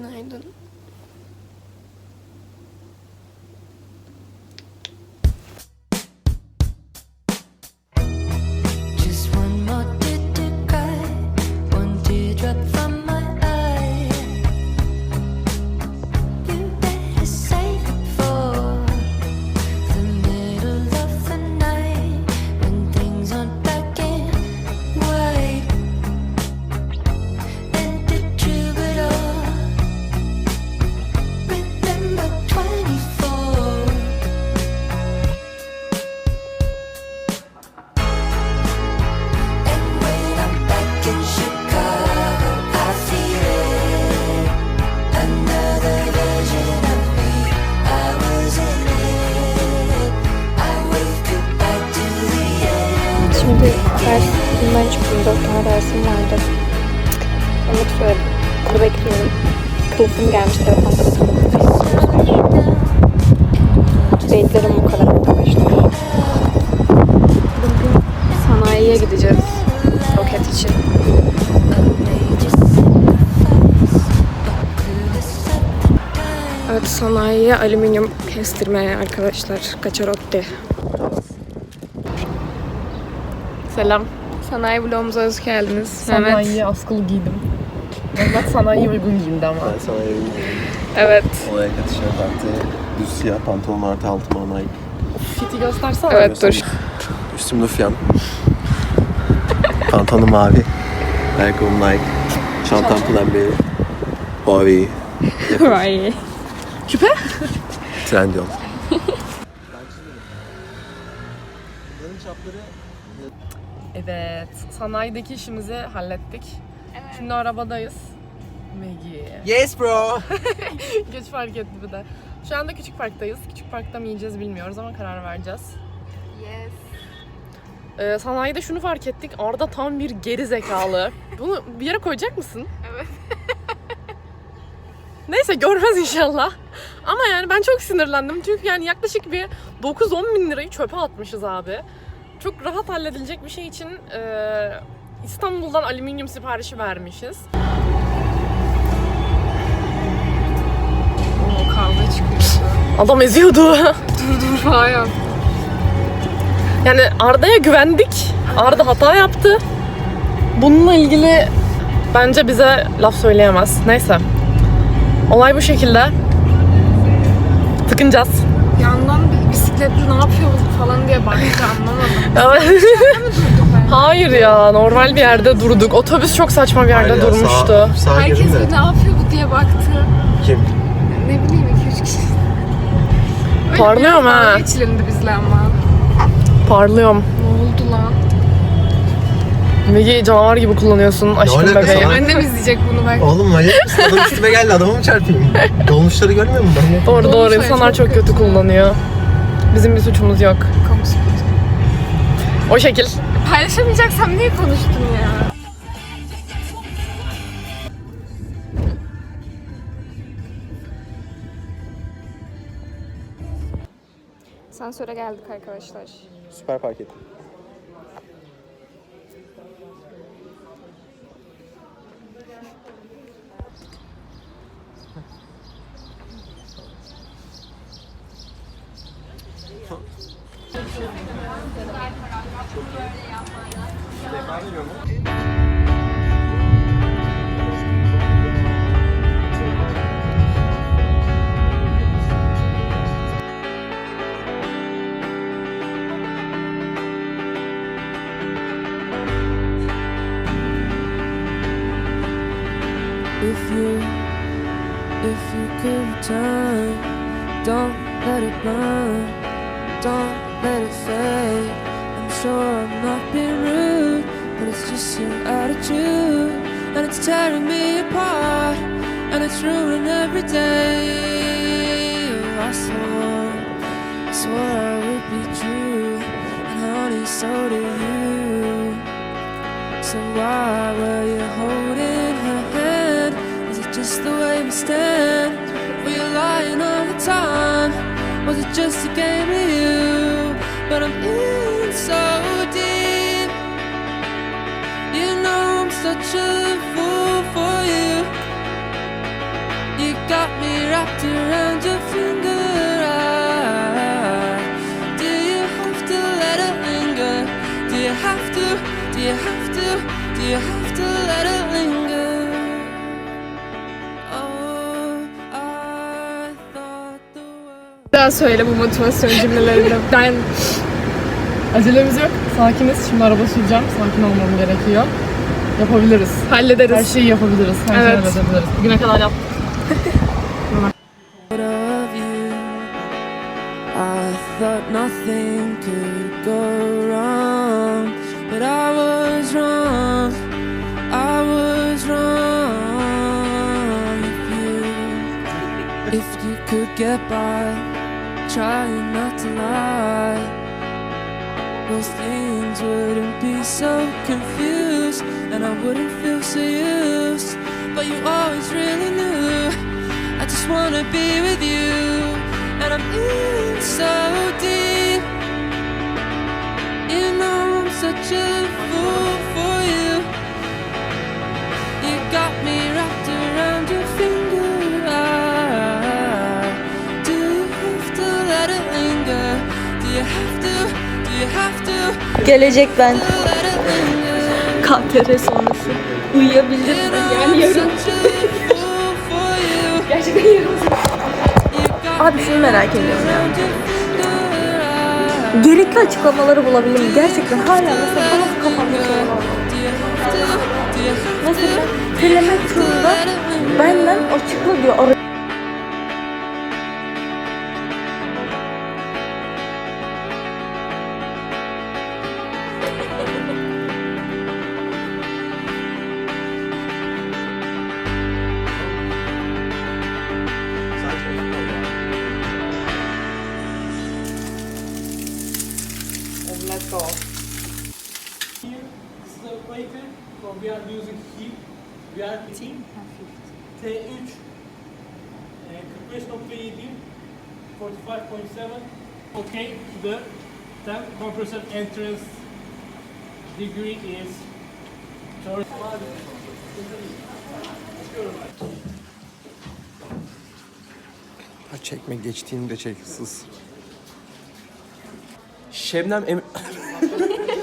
Günaydın. Çıktım. Dört tane dersim vardı. Umut söyledim. Okulu bekliyorum. Kılıfım gelmiş. Telefonda Date'lerim bu kadar arkadaşlar. Sanayiye gideceğiz. Roket için. Evet sanayiye alüminyum kestirmeye arkadaşlar. Kaçarotti. Selam. Sanayi vlogumuza hoş geldiniz. Sanayiye askılı giydim. Mehmet sanayiye uygun giyindi ama. Ben sana yorum Evet. Olaya tişört artı düz siyah pantolon artı altıma Nike. Fiti göstersene. Evet dur. Üstüm Lufyan. Pantolonum mavi. Ayakkabım Nike. Çantam Pull&Bear. Huawei. Vay. Trendyol. Evet. Sanayideki işimizi hallettik. Şimdi arabadayız. Megi. Yes bro. Geç fark etti bir de. Şu anda küçük parktayız. Küçük parkta mı yiyeceğiz bilmiyoruz ama karar vereceğiz. Yes. Ee, sanayide şunu fark ettik. Arda tam bir geri zekalı. Bunu bir yere koyacak mısın? Evet. Neyse görmez inşallah. Ama yani ben çok sinirlendim. Çünkü yani yaklaşık bir 9-10 bin lirayı çöpe atmışız abi. Çok rahat halledilecek bir şey için e, İstanbul'dan alüminyum siparişi vermişiz. Oo kavga çıkıyor. Adam eziyordu. dur dur falan. Yani Arda'ya güvendik. Arda hata yaptı. Bununla ilgili bence bize laf söyleyemez. Neyse. Olay bu şekilde. Tıkınacağız. Bisikletli ne yapıyor bu falan diye baktı anlamadım. Hayır ya normal bir yerde durduk. Otobüs çok saçma bir yerde durmuştu. Sağ, sağ Herkes bir ne yapıyor bu diye baktı. Kim? Ne bileyim iki üç kişi. Öyle Parlıyorum ha. geçilindi bizle ama. Parlıyorum. Ne oldu lan? Megi canavar gibi kullanıyorsun aşkım alakası bebeği. var? Annem izleyecek bunu bak. Oğlum manyak mısın? Adam üstüme geldi adamı mı çarpayım? Dolmuşları görmüyor musun? Doğru Doğru insanlar çok çok kötü kötü. kullanıyor. Bizim bir suçumuz yok. Spotu. O şekil. Paylaşamayacaksam niye konuştun ya? Sensöre geldik arkadaşlar. Süper park ettim. If you, if you could return, don't let it burn, don't let it fade. I'm sure I'm not being rude, but it's just your attitude, and it's tearing me apart, and it's ruining every day. I swore, I swore I would be true, and honey, so do you. So why were you holding just the way we stand? Were you lying all the time? Was it just a game of you? But I'm in so deep. You know I'm such a fool for you. You got me wrapped around your finger. Do you have to let it linger? Do you have to? Do you have to? Do you have to let it? Daha söyle bu motivasyon cümlelerini. Ben Acelemiz yok. Sakiniz. Şimdi araba süreceğim. Sakin olmam gerekiyor. Yapabiliriz. hallederiz. Her şeyi yapabiliriz. Her şeyi Evet. halledebiliriz. Bugüne kadar yaptık. of you. I thought nothing could go wrong, but I was wrong. I was wrong. If you, if you could get by, trying not to lie, most things wouldn't be so confused, and I wouldn't feel so used. But you always really knew. I just wanna be with you, and I'm in so deep. You know I'm such a fool Gelecek ben. KTR sonrası. Uyuyabildim mi? Yani yarın. Gerçekten yarın. Abi şunu merak ediyorum ya. Gerekli açıklamaları bulabilirim. Gerçekten hala mesela bana kafamda var. Mesela telemetrunda benden açıkla diyor. We are T. T3. E, 45.7 45.7 Okay the then compressor entrance degree is Ha çekme geçtiğini de çek. Şebnem em...